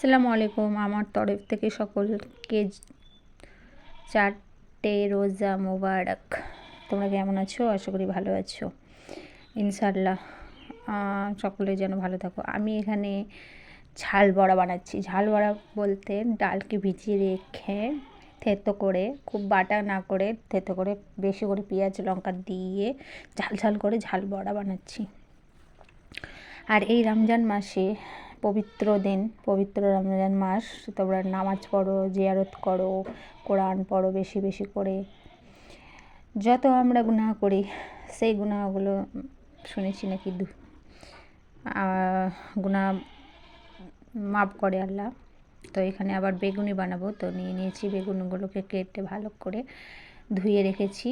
আসসালামু আলাইকুম। আমার তরফ থেকে সকলকে চারটে রোজা মোবারক। তোমরা কেমন আছো? আশা করি ভালো আছো। ইনশাল্লাহ সকলে যেন ভালো থাকো। আমি এখানে ঝাল বড়া বানাচ্ছি। ঝাল বড়া বলতে ডালকে ভিজিয়ে রেখে থেতো করে, খুব বাটা না করে থেতো করে, বেশি করে পেঁয়াজ, লঙ্কা দিয়ে ঝাল ঝাল করে ঝাল বড়া বানাচ্ছি। আর এই রমজান মাসে পবিত্র দিন, পবিত্র রমজান মাস। তোমরা নামাজ পড়ো, জিয়ারত করো, কোরআন পড়ো বেশি বেশি করে। যত আমরা গুনাহ করি, সেই গুনাহগুলো শুনেছি নাকি দু গুনাহ মাফ করে আল্লাহ। তো এখানে আবার বেগুনি বানাবো। তো নিয়ে নিয়েছি বেগুনগুলোকে কেটে ভালো করে ধুয়ে রেখেছি,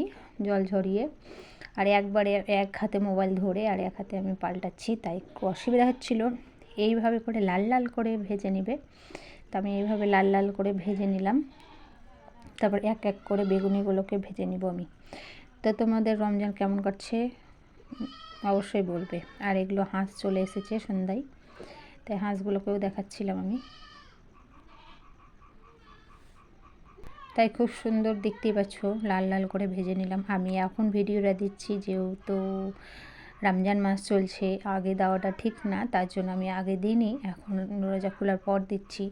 জল ঝরিয়ে। আর একবারে এক হাতে মোবাইল ধরে আর এক হাতে আমি পাল্টাচ্ছি, তাই একটু অসুবিধা হচ্ছিল। এইভাবে করে লাল লাল করে ভেজে নেবে। তো আমি এইভাবে লাল লাল করে ভেজে নিলাম। তারপর এক এক করে বেগুনিগুলোকে ভেজে নিব আমি। তো তোমাদের রমজান কেমন করছে অবশ্যই বলবে। আর এগুলো হাঁস চলে এসেছে সন্ধ্যায়। তাই হাঁসগুলোকেও দেখাচ্ছিলাম আমি। তাই খুব সুন্দর দেখতেই পাচ্ছ। লাল লাল করে ভেজে নিলাম। আমি এখন ভিডিওটা দিচ্ছি যেহেতু রমজান মাস চলছে, আগে দেওয়াটা ঠিক না, তার জন্য আমি আগে দিইনি, এখন রোজা খোলার পর দিচ্ছি।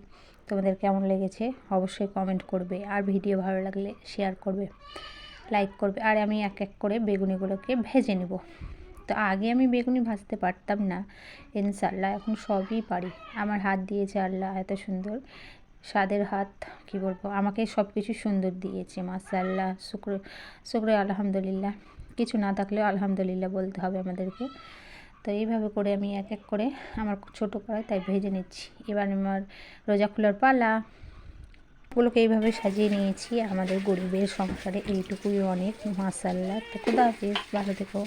তোমাদের কেমন লেগেছে? অবশ্যই কমেন্ট করবে, আর ভিডিও ভালো লাগলে শেয়ার করবে লাইক করবে, আর আমি এক এক করে বেগুনিগুলোকে ভেজে নেব। তো আগে আমি বেগুনি ভাজতে পারতাম না ইনশাল্লাহ এখন সবই পারি। আমার হাত দিয়েছে আল্লাহ, এত সুন্দর। স্বাদের হাত, কি বলব? আমাকে সব কিছু সুন্দর দিয়েছে মাসাল্লাহ শুক্র শুক্র আলহামদুলিল্লাহ। কিছু না থাকলেও আলহামদুলিল্লাহ বলতে হবে আমাদেরকে। তো এইভাবে করে আমি এক এক করে আমার ছোটো করায় তাই ভেজে নিচ্ছি। এবার আমার রোজা খোলার পালা ওগুলোকে এইভাবে সাজিয়ে নিয়েছি। আমাদের গরিবের সংসারে এইটুকুই অনেক মাসাল্লা তো খুদা হাফিজ, ভালো থেকো।